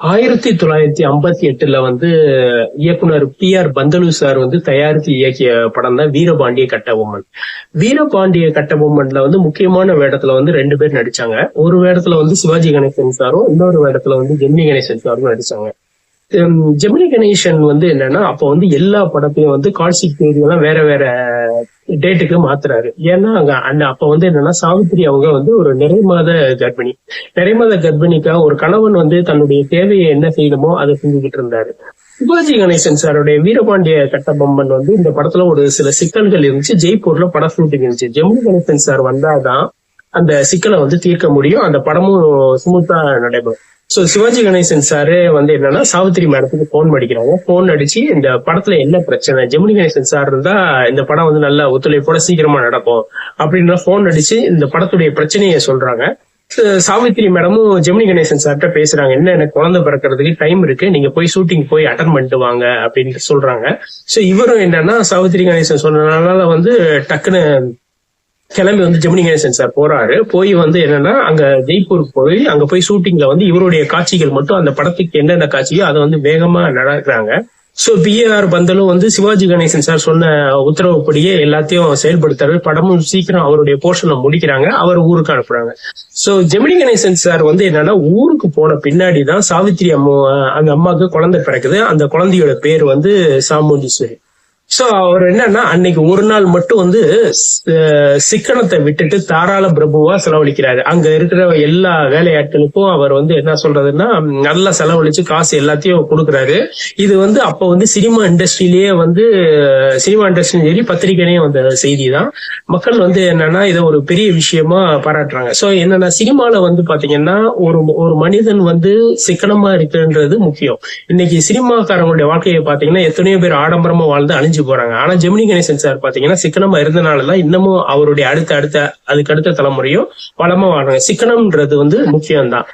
ஆயிரத்தி தொள்ளாயிரத்தி ஐம்பத்தி எட்டுல வந்து இயக்குனர் பி ஆர் பந்தலு சார் வந்து தயாரித்து இயக்கிய படம் தான் வீரபாண்டிய கட்டபொம்மன். வீரபாண்டிய கட்டபொம்மன்ல வந்து முக்கியமான வேடத்துல வந்து ரெண்டு பேர் நடிச்சாங்க. ஒரு வேடத்துல வந்து சிவாஜி கணேசன் சாரும் இன்னொரு வேடத்துல வந்து ஜெமினி கணேசன் சாரும் நடிச்சாங்க. ஜெமினி கணேசன் வந்து என்னன்னா அப்ப வந்து எல்லா படத்தையும் வந்து கால்ஷீட் தேதி எல்லாம் வேற வேற டேட்டுக்கு மாத்துறாரு. ஏன்னா அங்க அந்த அப்ப வந்து என்னன்னா சாவித்திரி அவங்க வந்து ஒரு நிறைமாத கர்ப்பிணி. நிறைமாத கர்ப்பிணிக்காக ஒரு கணவன் வந்து தன்னுடைய தேவையை என்ன செய்யணுமோ அதை செஞ்சுக்கிட்டு இருந்தாரு. சிவாஜி கணேசன் சாருடைய வீரபாண்டிய கட்டபொம்மன் வந்து இந்த படத்துல ஒரு சில சிக்கல்கள் இருந்துச்சு. ஜெய்ப்பூர்ல படம் ஷூட்டிங் இருந்துச்சு. ஜெமினி கணேசன் சார் வந்தாதான் அந்த சிக்கலை வந்து தீர்க்க முடியும். அந்த படமும் ஸ்மூத்தா நடைபெறும். சோ சிவாஜி கணேசன் சாரு வந்து என்னன்னா சாவித்திரி மேடத்துக்கு போன் அடிக்கிறாங்க போன் அடிச்சு இந்த படத்துல என்ன பிரச்சனை ஜெமினி கணேசன் சார் இருந்தா இந்த படம் வந்து நல்ல ஒத்துழைப்போட சீக்கிரமா நடக்கும் அப்படின்னு போன் அடிச்சு இந்த படத்துடைய பிரச்சனையை சொல்றாங்க சாவித்திரி மேடமும் ஜெமினி கணேசன் சார்கிட்ட பேசுறாங்க என்ன எனக்கு குழந்தை பிறக்கிறதுக்கு டைம் இருக்கு நீங்க போய் ஷூட்டிங் போய் அட்டன் பண்ணிட்டு வாங்க அப்படின்னு சொல்றாங்க சோ இவரும் என்னன்னா சாவித்திரி கணேசன் சொன்னதுனால வந்து டக்குன்னு கிளம்பி வந்து ஜெமினி கணேசன் சார் போறாரு. போய் வந்து என்னன்னா அங்க ஜெய்ப்பூர் போய் அங்க போய் ஷூட்டிங்ல வந்து இவருடைய காட்சிகள் மட்டும் அந்த படத்துக்கு என்னென்ன காட்சியோ அதை வந்து வேகமா நடக்கிறாங்க சோ பிஏஆர் பந்தலும் வந்து சிவாஜி கணேசன் சார் சொன்ன உத்தரவுப்படியே எல்லாத்தையும் செயல்படுத்துறாரு. படமும் சீக்கிரம் அவருடைய போர்ஷனை முடிக்கிறாங்க. அவர் ஊருக்கு அனுப்புறாங்க. சோ ஜெமினி கணேசன் சார் வந்து என்னன்னா ஊருக்கு போன பின்னாடி தான் சாவித்திரி அம்மா அந்த அம்மாவுக்கு குழந்தை பிறக்குது. அந்த குழந்தையோட பேர் வந்து சாமுண்டீஸ்வரி சோ அவர் என்னன்னா அன்னைக்கு ஒரு நாள் மட்டும் வந்து சிக்கனத்தை விட்டுட்டு தாராள பிரபுவா செலவழிக்கிறாரு. அங்க இருக்கிற எல்லா வேலையாட்களுக்கும் அவர் வந்து என்ன சொல்றதுன்னா நல்லா செலவழிச்சு காசு எல்லாத்தையும் கொடுக்கறாரு. இது வந்து அப்ப வந்து சினிமா இண்டஸ்ட்ரியிலேயே வந்து சினிமா இண்டஸ்ட்ரியும் சரி பத்திரிகையிலேயும் வந்த செய்தி தான். மக்கள் வந்து என்னன்னா இதை ஒரு பெரிய விஷயமா பாராட்டுறாங்க. சோ என்னன்னா சினிமால வந்து பாத்தீங்கன்னா ஒரு ஒரு மனிதன் வந்து சிக்கனமா இருக்குன்றது முக்கியம். இன்னைக்கு சினிமாக்காரங்களுடைய வாழ்க்கையை பாத்தீங்கன்னா எத்தனையோ பேர் ஆடம்பரமா வாழ்ந்து அழிஞ்சு போறாங்க. ஆனா ஜெமினி கணேசன் சார் பாத்தீங்கன்னா சிக்கனமா இருந்தனாலதான் இன்னமும் அவருடைய அடுத்த அடுத்த அதுக்கு அடுத்த தலைமுறையும் வளமா வாழ்றாங்க. சிக்கனம்ன்றது வந்து முக்கியம்தான்.